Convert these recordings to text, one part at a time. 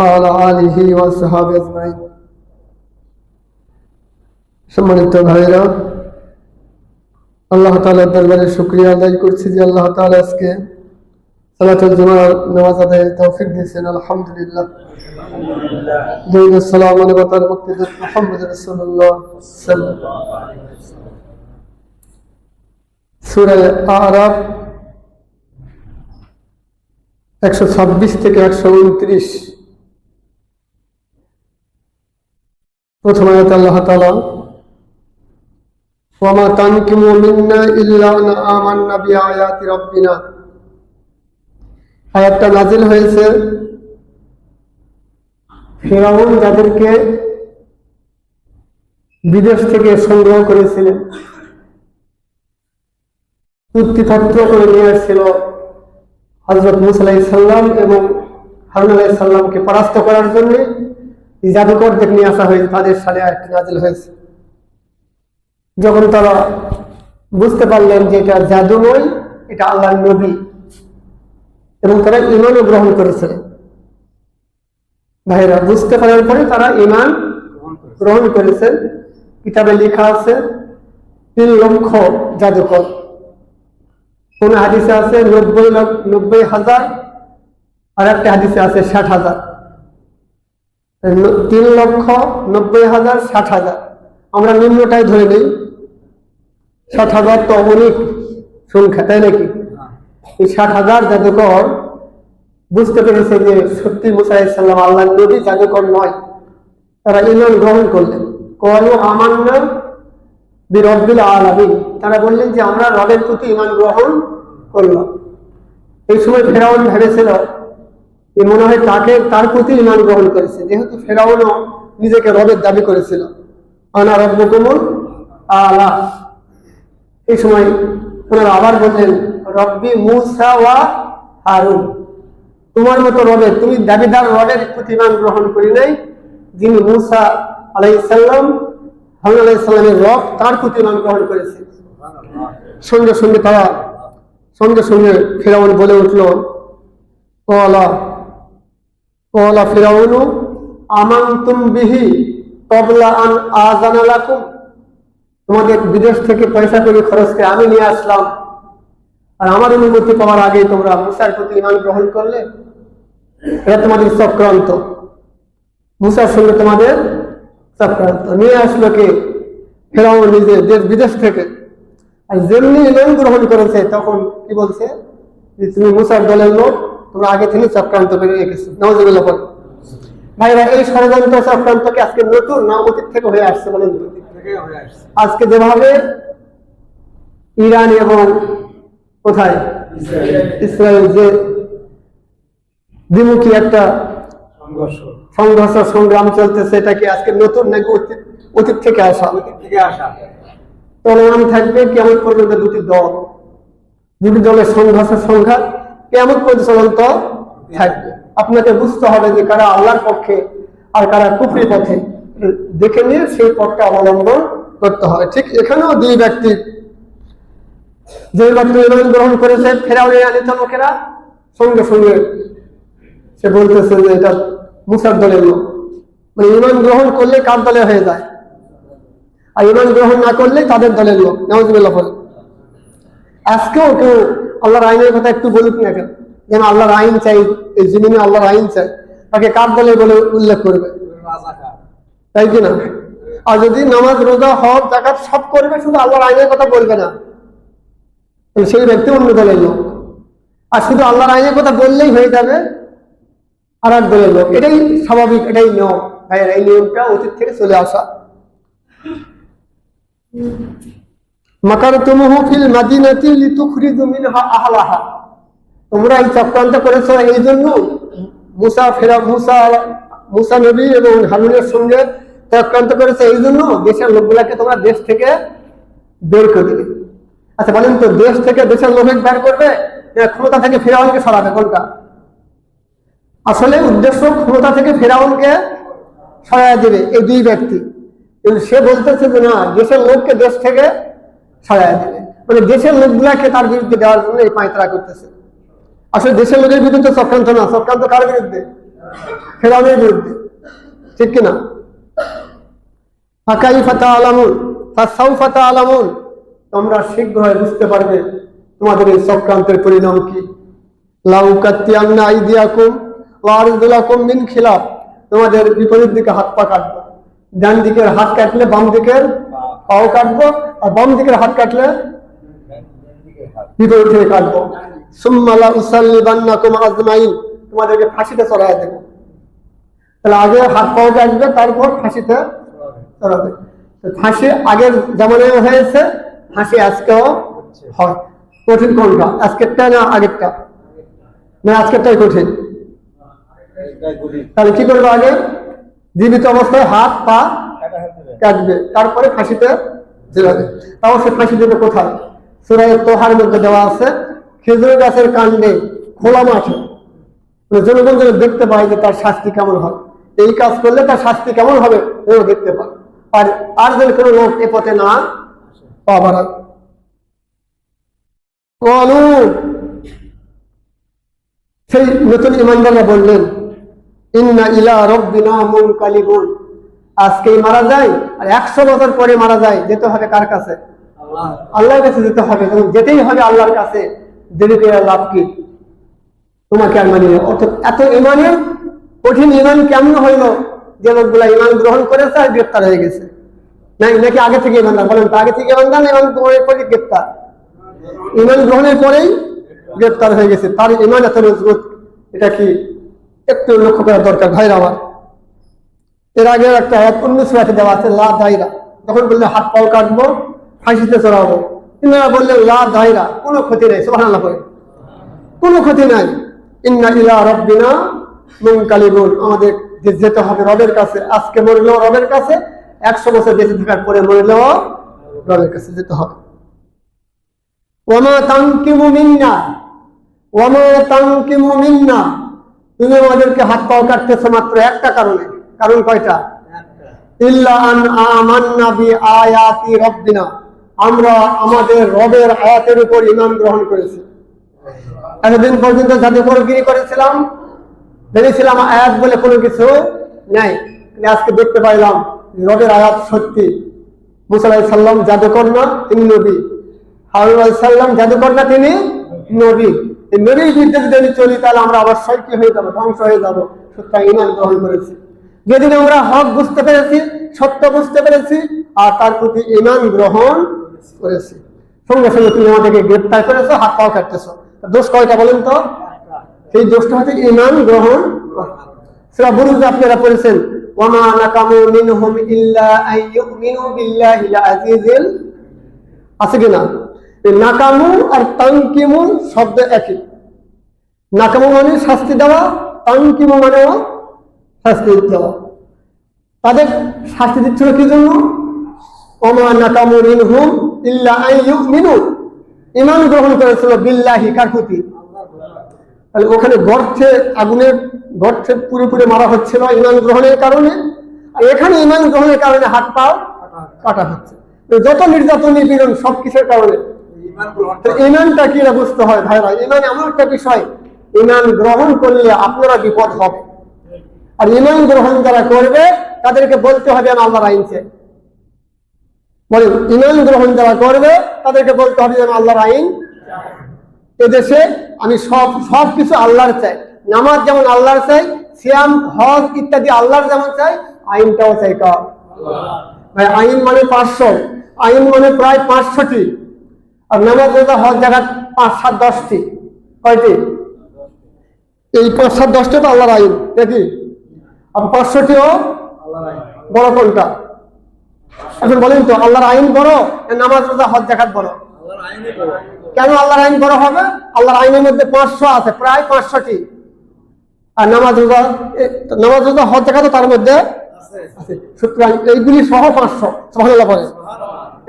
وعلى آله وصحابه أجمعين. সম্মানিত ভাইরা আল্লাহ তালার দরবারে শুক্রিয়া আদায় করছি যে আল্লাহ তালা আজকে সালাতুল জুমার নামাজ আদায় তৌফিক দিয়েছেন, আলহামদুলিল্লাহ। দৈন সালাম আলাইকুম তার মুক্তিদুল মুহাম্মদ রাসূলুল্লাহ প্রথম আয়াত আল্লাহ তাআলা, ওয়ামা তানকিমু মিন্না ইল্লা আন আমান্না বিআয়াতি রাব্বিনা। আয়াতটা নাজিল হয়েছে ফেরাউন যাদেরকে বিদেশ থেকে সংগ্রহ করেছিলেন। চুক্তিপত্র করে নিয়ে আসছিল হজরত মুসালাই সাল্লাম এবং হারুন আলাই সাল্লামকে পরাস্ত করার জন্য। জাদুকরদের নিয়ে আসা হয়েছে, তাদের সালে আয়াতটি নাজিল হয়েছে। যখন তারা বুঝতে পারলেন যে এটা জাদু নয় এটা আল্লাহ নবী, এবং তারা ইমানও গ্রহণ করেছিলেন ভাইরা বুঝতে পারার পরে তারা ইমান গ্রহণ করেছেন কিতাবে লেখা আছে, তিন লক্ষ জাদুকর কোন হাদিসে আছে নব্বই লক্ষ নব্বই হাজার, আর একটা হাদিসে আছে ষাট হাজার। তিন লক্ষ নব্বই হাজার ষাট হাজার। আমরা নিম্নটাই ধরে নিই। ষাট হাজার তো অনেক সংখ্যা, তাই নাকি? এই ষাট হাজার জাদুকর বুঝতে পেরেছে যে সত্যি মুসাইসাল্লাম আল্লাহ নবী জাদুকর নয়। তারা ইমান গ্রহণ করলেন। কলু আমার নাম বিরব্বিল আলামিন। তারা বললেন যে আমরা রবের প্রতি ইমান গ্রহণ করলাম। এই সময় ফেরাউন ভেবেছিল যে মনে হয় তাকে, তার প্রতি ইমান গ্রহণ করেছে। যেহেতু ফেরাউনও নিজেকে রবের দাবি করেছিল। আনা রব্বকুমুল আলা। এই সময় ওনারা আবার বললেন, রব্বি মুসা ওয়া হারুন। তোমার মতো রবের, তুমি দাবিদার রবের প্রতি ইমান গ্রহণ করি নাই, যিনি মুসা আলাইসাল্লাম হারুন আলাইসাল্লামের রব, তার প্রতি ইমান গ্রহণ করেছে। সঙ্গে সঙ্গে তারা, সঙ্গে সঙ্গে ফেরাউন বলে উঠল কলা কলা ফেরাউনু, আমান্তুম বিহি কবলা আন আজানালাকুম তোমাদের বিদেশ থেকে পয়সা করে খরচ করে আমি নিয়ে আসলাম। আর আমার অনুমতি পাওয়ার আগে তোমরা মুসার প্রতি ইমান গ্রহণ করলে, এটা তোমাদের চক্রান্ত। মুসার সঙ্গে তোমাদের চক্রান্ত। নিয়ে আসলো কে? ফেরাও নিজে দেশ বিদেশ থেকে। আর যেমনি ইমান গ্রহণ করেছে, তখন কি বলছে? যে তুমি মুসার দলের লোক তোমরা আগে থেকে চক্রান্ত করে রেখেছো নজরুল্লাহ বলে ভাইরা এই ষড়যন্ত্র চক্রান্তকে আজকে নতুন না অতীত থেকে হয়ে আসছে। বলেন? আজকে যেভাবে ইরান এবং কোথায়? ইসরায়েল যে দ্বিমুখী একটা সংঘর্ষ। সংগ্রাম চলতেছে এটা কি আজকে নতুন নাকি অতীত থেকে অতীত থেকে আসা। চলমান থাকবে কেমন পর্যন্ত দুটি দল। দুটি দলের সংঘর্ষ সংঘাত কেমন পর্যন্ত চলন্ত থাকবে। আপনাকে বুঝতে হবে যে কারা আল্লাহর পক্ষে আর কারা কুফরি পথে। দেখে নিয়ে সেই পথটা অবলম্বন করতে হবে। ঠিক এখানেও দুই ব্যক্তি যে ব্যক্তি ইমান গ্রহণ করেছে ফেরাউনের আনিত লোকেরা সঙ্গে সঙ্গে সে বলতেছে যে এটা মুসার দলের লোক। মানে ইমান গ্রহণ করলে কার দলে হয়ে যায়? আর ইমান গ্রহণ না করলে তাদের দলের লোক। নাউজুবিল্লাহ বলে আজকেও কেউ আল্লাহর আইনের কথা একটু বলুক না কেন যেন আল্লাহর আইন চাই, এই জমিনে আল্লাহর আইন চাই। তাকে কার দলে বলে উল্লেখ করবে? তাই কি না? আর যদি নামাজ, রোজা হক জাকাত সব করবে, শুধু আল্লাহর আইনের কথা বলবে না। সেই ব্যক্তি অন্য দলের লোক। আর শুধু আল্লাহর আইনের কথা বললেই হয়ে যাবে আর এক দলের লোক। এটাই স্বাভাবিক, এটাই নিয়ম। ভাইয়ের, এই নিয়মটা অতীত থেকে চলে আসা। মাকার তুমুহু ফিল মাদিনাতি লিতুখরিজু মিনহা আহলাহা। তোমরা এই চক্রান্ত করেছ, এই জন্য মুসা, ফেরা, মুসা মুসা নবী এবং হারুনের সঙ্গে চক্রান্ত করেছে, এই জন্য দেশের লোকগুলাকে তোমরা দেশ থেকে বের করে দিবে। আচ্ছা বলেন তো, দেশ থেকে দেশের লোক বের করবে ক্ষমতা থেকে ফেরাউনকে সরাবে, কোনটা? আসলে উদ্দেশ্য ক্ষমতা থেকে ফেরাউনকে সরাই দেবে এই দুই ব্যক্তি। সে বলতেছে যে না, দেশের লোককে দেশ থেকে সরাই দেবে। মানে দেশের লোকগুলাকে তার বিরুদ্ধে দেওয়ার জন্য এই পায়তারা করতেছে। আসলে দেশের লোকের বিরুদ্ধে চক্রান্ত না। চক্রান্ত কার বিরুদ্ধে? ফেরাউনের বিরুদ্ধে। ঠিক কিনা ফাঁকাই ফাতা আলামুন ফাসাউ ফাতা আলামুন। তোমরা শীঘ্রই বুঝতে পারবে তোমাদের এই চক্রান্তের পরিণাম কি। লাউ কাত্তিয়ান্না আইদিয়াকুম ওয়া আরজুলাকুম মিন খিলাফ। তোমাদের বিপরীত দিকে হাত পা কাটবো। ডান দিকের হাত কাটলে বাম দিকের পাও কাটবো আর বাম দিকের হাত কাটলে বিপরীত থেকে কাটবো। সুম্মালা উসাল্লিবান্নাকুম আজমাইন। তোমাদেরকে ফাঁসিতে চড়াই দেবো। তাহলে আগে হাত পাও কাটবে তারপর ফাঁসিতে চড়াবে। ফাঁসি আগের জামানায় হয়েছে ফাঁসি আজকেও হয়। কঠিন কোনটা? আজকেরটা না আগেরটা? না আজকেরটাই কঠিন। তাহলে কি করবে আগে? জীবিত অবস্থায় হাত পা কাটবে তারপরে ফাঁসিতে ঝুলাবে তাও সে ফাঁসি দেবে কোথায়? সুরায় তোহার মধ্যে দেওয়া আছে খেজুর গাছের কাণ্ডে খোলা মাঠে। মানে জনগণ যেন দেখতে পায় যে তার শাস্তি কেমন হয়। এই কাজ করলে তার শাস্তি কেমন হবে, এও দেখতে পায়। আর আর যেন কোনো লোক এ পথে না পাবার কলু সেই নতুন ইমানদাররা বললেন, ইন্না ইলা রব্বিনা মুনকালিবুন। আজকেই মারা যায় আর একশো বছর পরে মারা যায়, যেতে হবে কার কাছে? আল্লাহর কাছে যেতে হবে এবং যেতেই হবে আল্লাহর কাছে। দেরি লাভ কি? তোমাকে আর মানি। অর্থাৎ এত ইমানের কঠিন ইমান কেমন হইল যে লোকগুলা ইমান গ্রহণ করেছে আর গ্রেপ্তার হয়ে গেছে? নাই, নাকি আগে থেকে ইমানদার? বলেন আগে থেকে ইমানদার ইমান গ্রহণের পরে গ্রেপ্তার? ইমান গ্রহণের পরেই গ্রেপ্তার হয়ে গেছে। তার ইমান এত মজবুত, এটা কি একটু লক্ষ্য করা দরকার? ভাইরা আমার। এর আগে একটা এক অন্য সুরাতে দেওয়া আছে, লা দায়রা। তখন বললে, হাত পাও কাটবো, ফাঁসিতে চড়াবো। ইনারা বললেন, লা দায়রা, কোনো ক্ষতি নেই সোহান আল্লাহ কোনো ক্ষতি নাই। ইন্না ইলা রব্বিনা মুনকালিবুন। আমাদের যেতে হবে রবের কাছে, আজকে মরলেও রবের কাছে, একশো বছর বেঁচে থাকার পরে মরলেও রবের কাছে যেতে হবে। ওমা তাঙ্কিমু মিন্না। ওমা তাঙ্কিমু মিন্না। তুমি আমাদেরকে হাত পাও কাটতেছো মাত্র একটা কারণে। কারণ কয়টা? আমরা আমাদের আয়াতের উপর গ্রহণ করেছি। এতদিন পর্যন্ত কিছু দেখতে পাইলাম আয়াত সত্যি। সাল্লাম জাদুকর না, তিনি নবী। সাল্লাম জাদুকর না, তিনি নবী। এই নবীর বিরুদ্ধে যদি চলি, তাহলে আমরা আবার কি হয়ে যাব, ধ্বংস হয়ে যাব। সুতরাং ইমান গ্রহণ করেছি। যেদিন আমরা হক বুঝতে পেরেছি, সত্য বুঝতে পেরেছি, আর তার প্রতি ইমান গ্রহণ করেছি। সঙ্গে সঙ্গে তুমি আমাদেরকে গ্রেপ্তার করেছ হাত পাও কাটতেছো দোষ কয়টা বলেন তো? সেই দোষটা হচ্ছে ইমান গ্রহণ। সেটা বুরুজে আপনারা পড়েছেন ওয়ামা নাকামু মিনহুম ইল্লা আন ইউমিনু বিল্লাহিল আজিজিল আছে কিনা নাকামু আর তানকিমু শব্দ একই। নাকামু মানে শাস্তি দেওয়া, তানকিমু মানেও শাস্তি দেওয়া তাদের শাস্তি দিচ্ছিল কি জন্য? ইমান গ্রহণ করেছিল বিল্লাহি প্রতি? তাহলে ওখানে গর্তে আগুনের গর্তে পুরোপুরি মারা হচ্ছিল ইমান গ্রহণের কারণে? আর এখানে ইমান গ্রহণের কারণে হাত পাও কাটা হচ্ছে। যত নির্যাতন, নিপীড়ন সব কিছুর কারণে। ইমানটা কি না বুঝতে হয় ভাইরা? ইমান এমন একটা বিষয়, ইমান গ্রহণ করলে আপনারা বিপদ হবে। আর ইমান গ্রহণ যারা করবে, তাদেরকে বলতে হবে আমি আল্লাহর আইন চাই বলেন, ইমান গ্রহণ যারা করবে, তাদেরকে বলতে হবে যে আমি আল্লাহর আইন। এদেশে আমি সব সব কিছু আল্লাহর চাই। নামাজ যেমন আল্লাহর চাই, সিয়াম, হজ ইত্যাদি আল্লাহর যেমন চাই, আইনটাও চাই কার আইন মানে পাঁচশো। আইন মানে প্রায় পাঁচশোটি। আর নামাজ, রোজা, হজ জায়গা পাঁচ, সাত, দশটি। কয়টি? এই পাঁচ, সাত, দশটা তো আল্লাহর আইন। নাকি আর পাঁচশোটিও বড় কোনটা এখন বলেন তো আল্লাহর আইন বড় নামাজ রোজা হজ জাকাত বড় কেন আল্লাহর আইন বড় হবে? আল্লাহর আইনের মধ্যে পাঁচশো আছে প্রায় পাঁচশোটি। আর নামাজ রোজা নামাজ রোজা হজ জাকাত তার মধ্যে আছে। সুতরাং এইগুলি সহ পাঁচশো সহজলা পরে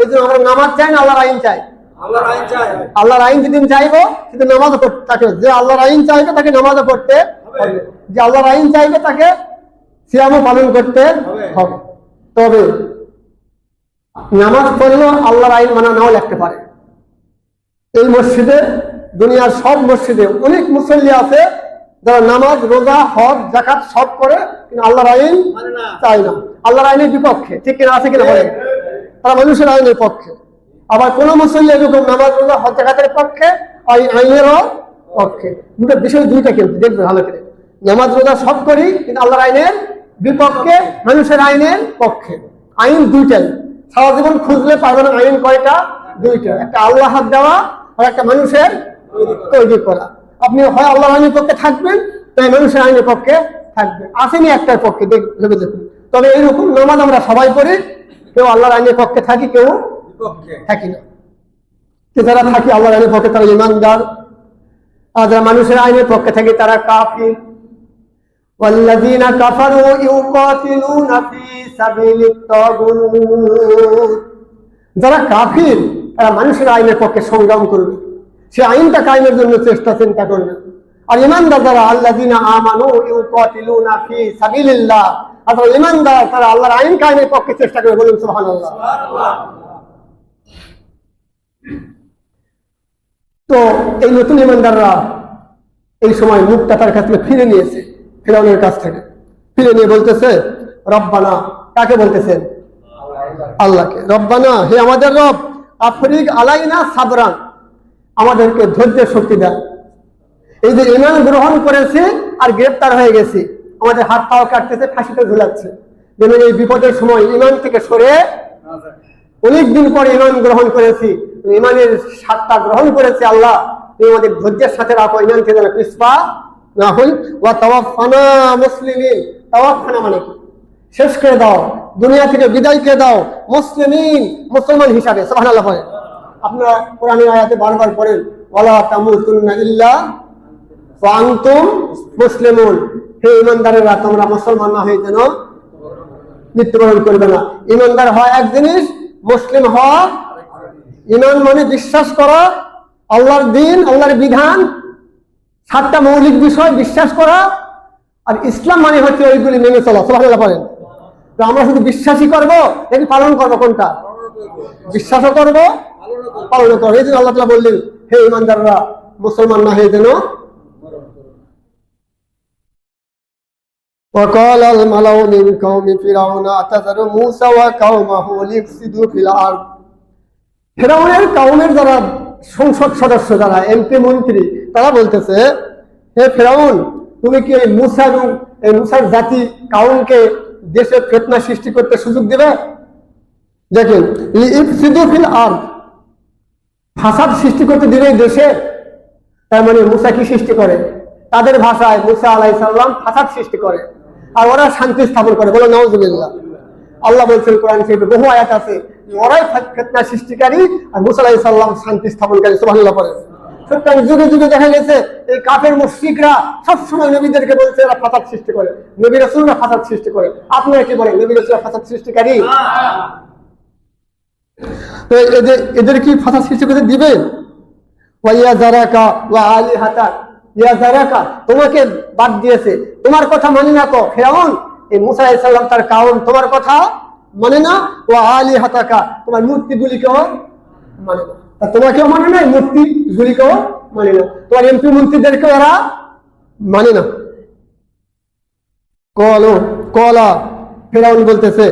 এই জন্য আমরা নামাজ চাই না আল্লাহর আইন চাই। আল্লাহর আইন চাই। আল্লাহর আইন যেদিন চাইব সেদিন নামাজও পড়তে তাকে যে আল্লাহর আইন চাইবে তাকে নামাজও পড়তে হবে। যে আল্লাহর আইন চাইবে তাকে সিয়ামও পালন করতে হবে। তবে নামাজ পড়লেও আল্লাহর আইন মানা নাও লাগতে পারে। এই মসজিদে দুনিয়ার সব মসজিদে অনেক মুসল্লি আছে যারা নামাজ রোজা হজ জাকাত সব করে কিন্তু আল্লাহর আইন চায় না। আল্লাহর আইনের বিপক্ষে ঠিক কিনা আছে কিনা বলেন? তারা মানুষের আইনের পক্ষে। আবার কোন মুসল্লি এরকম নামাজ রোজা হজ জাকাতের পক্ষে ওই আইনেরও পক্ষে। দুটো বিষয় দুইটা কিন্তু দেখবে ভালো করে। নামাজ রোজা সব করি কিন্তু আল্লাহর আইনের বিপক্ষে মানুষের আইনের পক্ষে। আইন দুইটাই। সারা জীবন খুঁজলে পারবেন আইন কয়টা? দুইটা। একটা আল্লাহ হাত দেওয়া আর একটা মানুষের তৈরি করা। আপনি হয় আল্লাহ আইনের পক্ষে থাকবেন তাই মানুষের আইনের পক্ষে থাকবেন। আসেনি একটার পক্ষে ভেবে দেখুন। তবে এইরকম নামাজ আমরা সবাই করি কেউ আল্লাহর আইনের পক্ষে থাকি কেউ থাকি না। যে যারা থাকি আল্লাহর আইনের পক্ষে তারা ইমানদার। আর যারা মানুষের আইনের পক্ষে থাকে তারা কাফির। والذين كفروا يقاتلون في سبيل الطاغوت যারা কাফির তারা মানুষের আইনের পক্ষে সংগ্রাম করবে সে আইনটা কায়েমের জন্য চেষ্টা চিন্তা করবে আর ইমানদার যারা আল্লাযিনা আমানু ইউকাতিলুনা ফি সাবিলিল্লাহ আর যারা ইমানদার তারা আল্লাহর আইন কায়েমের পক্ষে চেষ্টা করে বলুন সুবহানাল্লাহ তো এই নতুন ইমানদাররা এই সময় মুখটা তার কাছ থেকে ফিরে নিয়েছে ফেরাউনের কাছ থেকে। ফিরে নিয়ে বলতেছে, রব্বানা কাকে বলতেছেন? আল্লাহকে। রব্বানা, হে আমাদের রব আফরিক আলাইনা সাবরান, আমাদেরকে ধৈর্যের শক্তি দেন এই যে ইমান গ্রহণ করেছে আর গ্রেপ্তার হয়ে গেছি, আমাদের হাত পাও কাটতেছে, ফাঁসিতে ঝুলাচ্ছে। যেন এই বিপদের সময় ইমান থেকে সরে অনেকদিন পরে ইমান গ্রহণ করেছি ইমানের স্বাদটা গ্রহণ করেছে আল্লাহ। তুমি আমাদের ধৈর্যের সাথে রাখো ইমান থেকে যেন পিসপা না হই, ওয়া তাওয়াফানা মুসলিমিন। তাওয়াফানা মানে কি? শেষ করে দাও, দুনিয়া থেকে বিদায় করে দাও, মুসলিমিন, মুসলমান হিসাবে, সুবহানাল্লাহ বলেন আপনারা কোরআনের আয়াতে বারবার পড়েন, ওয়ালা তামুতুন্না ইল্লা ওয়া আনতুম মুসলিমুন। হে ইমানদারেরা তোমরা মুসলমান না হয়ে যেন মৃত্যুবরণ করবে না। ইমানদার হয় এক জিনিস, মুসলিম হওয়া ইমান মানে বিশ্বাস করা, আল্লাহর দিন, আল্লাহর বিধান সাতটা মৌলিক বিষয় বিশ্বাস করা আর ইসলাম মানে হচ্ছে ওইগুলি মেনে চলা সোহানাল্লাহ বলেন তো আমরা শুধু বিশ্বাসই করবো নাকি পালন করবো কোনটা বিশ্বাসও করবো পালন করবো এই জন্য আল্লাহ তালা বললেন হে ইমানদাররা মুসলমান না হয়ে যেন وقال الملأ من قوم فرعون أتذر موسى وقومه ليفسدوا في الأرض ফেরাউনের কাউমের যারা সংসদ সদস্য যারা এমপি মন্ত্রী তারা বলতেছে, হে ফেরাউন, তুমি কি এই মুসার এই মুসার জাতি কাউনকে দেশে ফেতনা সৃষ্টি করতে সুযোগ দেবে? দেখেন ফিল আরদ, ফাসাদ সৃষ্টি করতে এই দেশে। তার মানে মুসা কি সৃষ্টি করে? তাদের ভাষায় মুসা আলাই সাল্লাম ফাসাদ সৃষ্টি করে, আর ওরা শান্তি স্থাপন করে। বলে নওয়াজুবিল্লাহ আল্লাহ বলছেন কোরআন শরীফে বহু আয়াত আছে, ওরাই ফেতনা সৃষ্টিকারী আর মুসা আলাই সাল্লাম শান্তি স্থাপনকারী। সুবহানাল্লাহ পড়ে সুতরাং যুগে যুগে দেখা গেছে এই কাফের মুশরিকরা সবসময় নবীদেরকে বলছে এরা ফাসাদ সৃষ্টি করে। নবী রাসূলরা ফাসাদ সৃষ্টি করে। আপনারা কি বলেন নবী রাসূলরা ফাসাদ সৃষ্টিকারী? তো এদের এদের কি ফাসাদ সৃষ্টি করতে দিবেন ওয়াইয়া জারাকা ওয়া আলী হাতা ইয়া জারাকা তোমাকে বাদ দিয়েছে। তোমার কথা মানে না তো ফেরাউন? এই মুসা আলাইহিস তার কাউন তোমার কথা মানে না? ও আলী হাতাকা তোমার মূর্তিগুলিকেও মানে না তোমাকেও মানে না এই মূর্তিগুলিকেও মানে না তোমার এমপি মন্ত্রীদেরকে ওরা মানে না কলো, কলা, ফেরাউন বলতেছে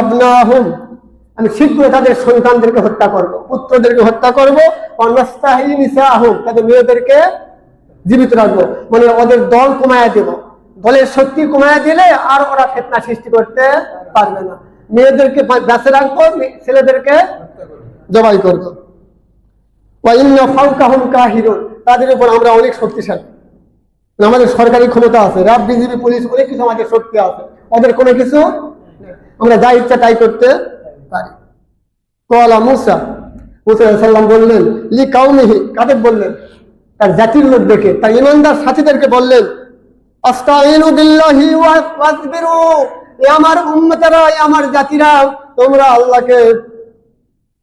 আবনাহুম। আমি তাদের সন্তানদেরকে হত্যা করব, পুত্রদেরকে হত্যা করব তাদের মেয়েদেরকে জীবিত রাখব। মানে ওদের দল কমায়া দেব। দলের শক্তি কমায়া দিলে আর ওরা ফেতনা সৃষ্টি করতে পারবে না। মেয়েদেরকে বেঁচে রাখব ছেলেদেরকে জবাই করব। তাদের উপর আমরা অনেক শক্তিশালী। আমাদের সরকারি ক্ষমতা আছে, রাব, বিজিবি, পুলিশ, অনেক কিছু আমাদের শক্তি আছে। ওদের কোনো কিছু আমরা যা ইচ্ছা তাই করতে পারি। কলা মুসা মুসা সাল্লাম বললেন, লি কাউমিহি কাদের বললেন? তার জাতির লোকদেরকে তার ইমানদার সাথীদেরকে বললেন আমার উম্মতেরা আমার জাতিরা তোমরা আল্লাহকে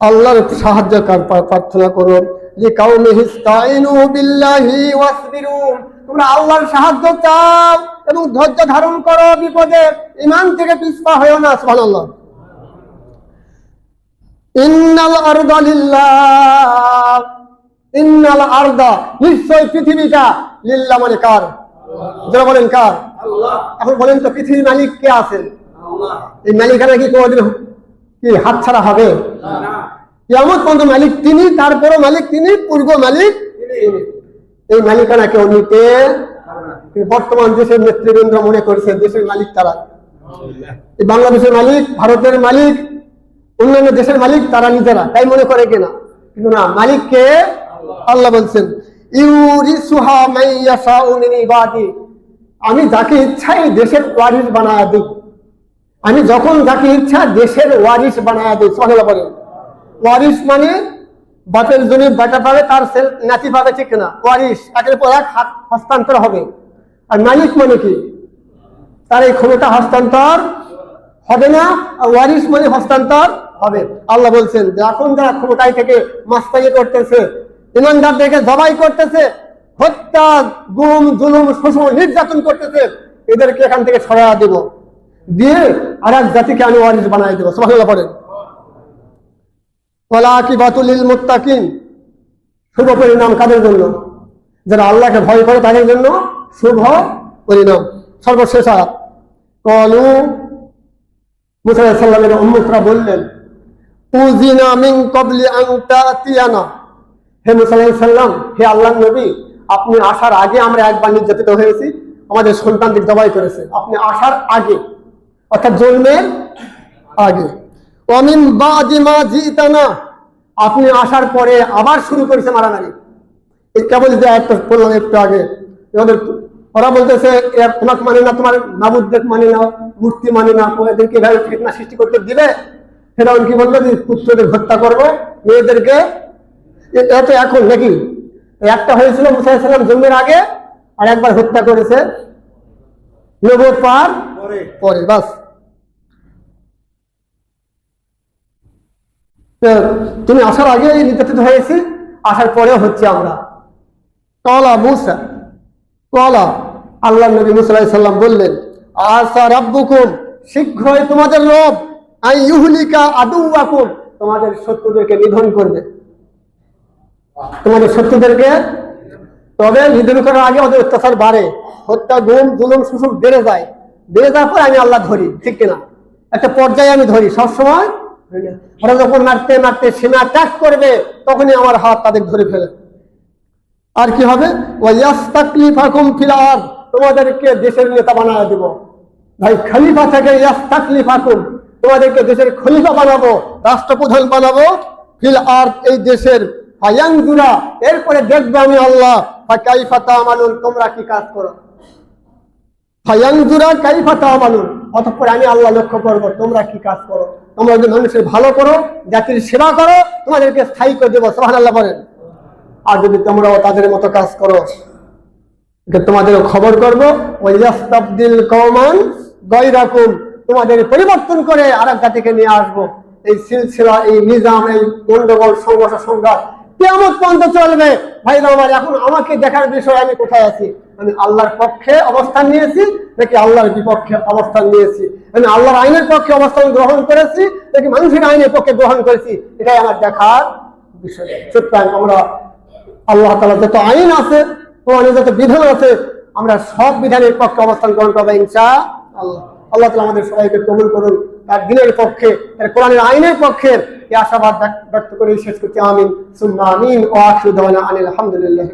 আল্লাহর সাহায্য প্রার্থনা করো যে কাউমে ইস্তাইনু বিল্লাহি তোমরা আল্লাহর সাহায্য চাও এবং ধৈর্য ধারণ করো বিপদে। ইমান থেকে পিছপা হয়েও না সুবহানাল্লাহ। ইন্নাল আরদা লিল্লাহ। ইন্নাল আরদা নিশ্চয় পৃথিবীটা লিল্লা মানে কার? যারা বলেন কার? এখন বলেন তো পৃথিবীর মালিক কে আছেন? এই মালিকানা কি কোনোদিন কি হাতছাড়া হবে? কেমন পর্যন্ত মালিক তিনি তারপরও মালিক তিনি পূর্ব মালিক। এই মালিকানা কেউ নিতে বর্তমান দেশের নেতৃবৃন্দ মনে করছে দেশের মালিক তারা। এই বাংলাদেশের মালিক ভারতের মালিক অন্যান্য দেশের মালিক তারা নিজেরা তাই মনে করে কিনা? কিন্তু না মালিক কে আল্লাহ বলছেন আমি যাকে ইচ্ছা এই দেশের ওয়ারিস বানায় দিই আমি যখন যাকে ইচ্ছা দেশের ওয়ারিস বানায় দিই বলেন ওয়ারিস মানে বাপের জমি বেটা পাবে, তার সেল নাতি পাবে, ঠিক না ওয়ারিস একের পর এক হস্তান্তর হবে। আর মালিক মানে কি? তার এই ক্ষমতা হস্তান্তর হবে না ওয়ারিস মানে হস্তান্তর হবে। আল্লাহ বলছেন যে, এখন যারা ক্ষমতায় থেকে মাস্তানি করতেছে ইমানদারদেরকে জবাই করতেছে, হত্যা, গুম, জুলুম, শোষণ, নির্যাতন করতেছে, এদেরকে এখান থেকে সরাইয়া দেব। দিয়ে আর এক জাতিকে আমি ওয়ারিস বানাই দেবো, সুবহানাল্লাহ বলেন ওয়ালাকিবাতুলিল মুত্তাকিন শুভ পরিণাম কাদের জন্য? যারা আল্লাহকে ভয় করে তাদের জন্য শুভ পরিণাম। সর্বশেষ আয়াত। কলু, মুসা সাল্লামের উম্মতরা বললেন উজিনা মিন কবলি আন হে মুসা সাল্লাম হে আল্লাহ নবী, আপনি আসার আগে আমরা একবার নির্যাতিত হয়েছি, আমাদের সন্তানদের জবাই করেছে। আপনি আসার আগে অর্থাৎ জন্মের আগে। অমিন বাদিমা জিতানা আপনি আসার পরে আবার শুরু করেছে মারামারি। এই কেবল যে একটা বললাম একটু আগে। এদের ওরা বলতেছে তোমাকে মানে না, তোমার মাবুদদের মানে না, মূর্তি মানে না তোমাদেরকে এভাবে ফিতনা সৃষ্টি করতে দিবে? ফেরাউন কি বলল যে, পুত্রদের হত্যা করব, মেয়েদেরকে? এটা এখন নাকি? একটা হয়েছিল মুসাইসাল্লাম জন্মের আগে, আর একবার হত্যা করেছে। নবদ পার। পরে বাস। তুমি আসার আগে নির্যাতিত হয়েছি আসার পরে হচ্ছে আমরা। কলা মুসা কলা আল্লাহ নবী মুসাল্লাম বললেন আসা রাব্বুকুম শীঘ্রই তোমাদের রব আই ইহুলিকা আদুয়াকুম তোমাদের শত্রুদেরকে নিধন করবে। তোমাদের শত্রুদেরকে তবে নিধন করার আগে ওদের অত্যাচার বাড়ে, হত্যা, গুম, জুলুম সুসুম বেড়ে যায়। বেড়ে যাওয়ার পর আমি আল্লাহ ধরি, ঠিক কিনা? একটা পর্যায়ে আমি ধরি, সবসময় ওরা যখন মারতে মারতে সীমা ত্যাগ করবে, তখনই আমার হাত তাদের ধরে ফেলে। আর কি হবে? তোমাদেরকে দেশের নেতা বানায় দেব। ভাই, খলিফা থেকে ইয়াস্তাকলিফাকুম, তোমাদেরকে দেশের খলিফা বানাবো, রাষ্ট্রপ্রধান বানাবো, ফিল আরদ এই দেশের এরপরে দেখব আমি আল্লাহ তোমরা কি কাজ করো? অতঃপর আমি আল্লাহ লক্ষ্য করব, তোমরা কি কাজ করো? তোমরা যদি মানুষের ভালো করো, জাতির সেবা করো, তোমাদেরকে স্থায়ী করে দেবো, সুবহানাল্লাহ বলেন। আর যদি তোমরাও তাদের মতো কাজ করো যে তোমাদেরও খবর করব ওয়াস্তাবদিল কওমান গায়রাকুম, তোমাদের পরিবর্তন করে আর এক জাতিকে নিয়ে আসব। এই সিলসিলা, এই নিজাম, এই গন্ডগোল সংঘর্ষ সংঘাত কেমন পর্যন্ত চলবে। ভাই আমার এখন আমাকে দেখার বিষয়, আমি কোথায় আছি? আমি আল্লাহর পক্ষে অবস্থান নিয়েছি, নাকি আল্লাহর বিপক্ষে অবস্থান নিয়েছি? আমি আল্লাহর আইনের পক্ষে অবস্থান গ্রহণ করেছি, নাকি মানুষের আইনের পক্ষে গ্রহণ করেছি? এটাই আমার দেখার বিষয়। সুতরাং আমরা আল্লাহ তালা যত আইন আছে কোরআনে যত বিধান আছে, আমরা সব বিধানের পক্ষে অবস্থান গ্রহণ করব ইনশা আল্লাহ। আল্লাহ তালা আমাদের সবাইকে কবুল করুন। তার দিনের পক্ষে, তার কোরআনের আইনের পক্ষে। এই আশাবাদ ব্যক্ত করে শেষ করছি। আমিন। সুম্মা আমিন। ও আখির দাওয়ানা আনিল আলহামদুলিল্লাহ